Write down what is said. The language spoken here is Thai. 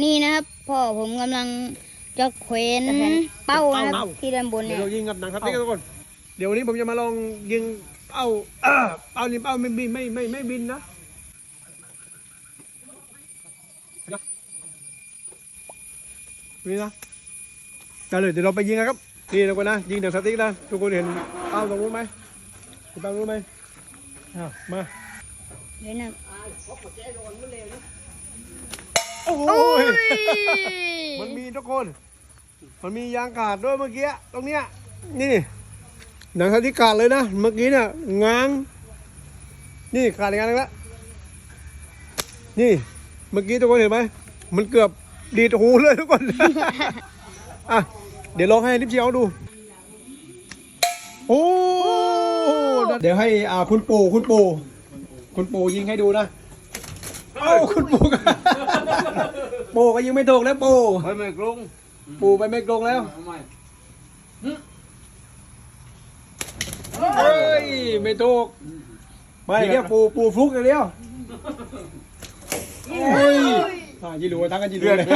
นี่นะครับพ่อผมกำลังจะเขวนเป้านะครับที่ด้านบนเดี๋เนี่ยยวเรายิงกับหนังครับนี่ทุกคน เดี๋ยววันนี้ผมจะมาลองยิงเป้าเป้านี่เป้าไม่บินไม่ไม่ไม่บินนะนี่นะได้เลยเดี๋ยวเราไปยิงกันครับนี่ทุกคนนะยิงเดี๋ยวสติ๊กนะทุกคนเห็นเป้าตรงนู้นไหมเห็นเป้าตรงนู้นไหมอ้าวมา เดี๋ยวนะโอ้ โอ้ยยมันมีทุกคน มันมียางขาดด้วยเมื่อกี้ตรงเนี้ยนี่หนังสติ๊กขาดเลยนะเมื่อกี้เนี่ยง้าง นี่ขาดอีกอันนึงแล้วนี่เมื่อกี้ทุกคนเห็นไหมมันเกือบดีดหูเลยทุกคนอะเดี๋ยวลองให้นิพเชียวดูโอ้เดี๋ยวให้อ่าคุณปู่คุณปู่คุณปู่ยิงให้ดูนะ เอ้าคุณปู่ก็ ปู่ก็ยิงไม่ถูกแล้วปู่เฮ้ยไม่กรุงปู่ไปไม่ตรงแล้ว ทำไมเฮ้ย ไม่ถูกไม่เดียวปู่ปู่ฟลุกอย่างเดียวโอ้ยอ่ายีหลัวทั้งกันยีหลัวเลย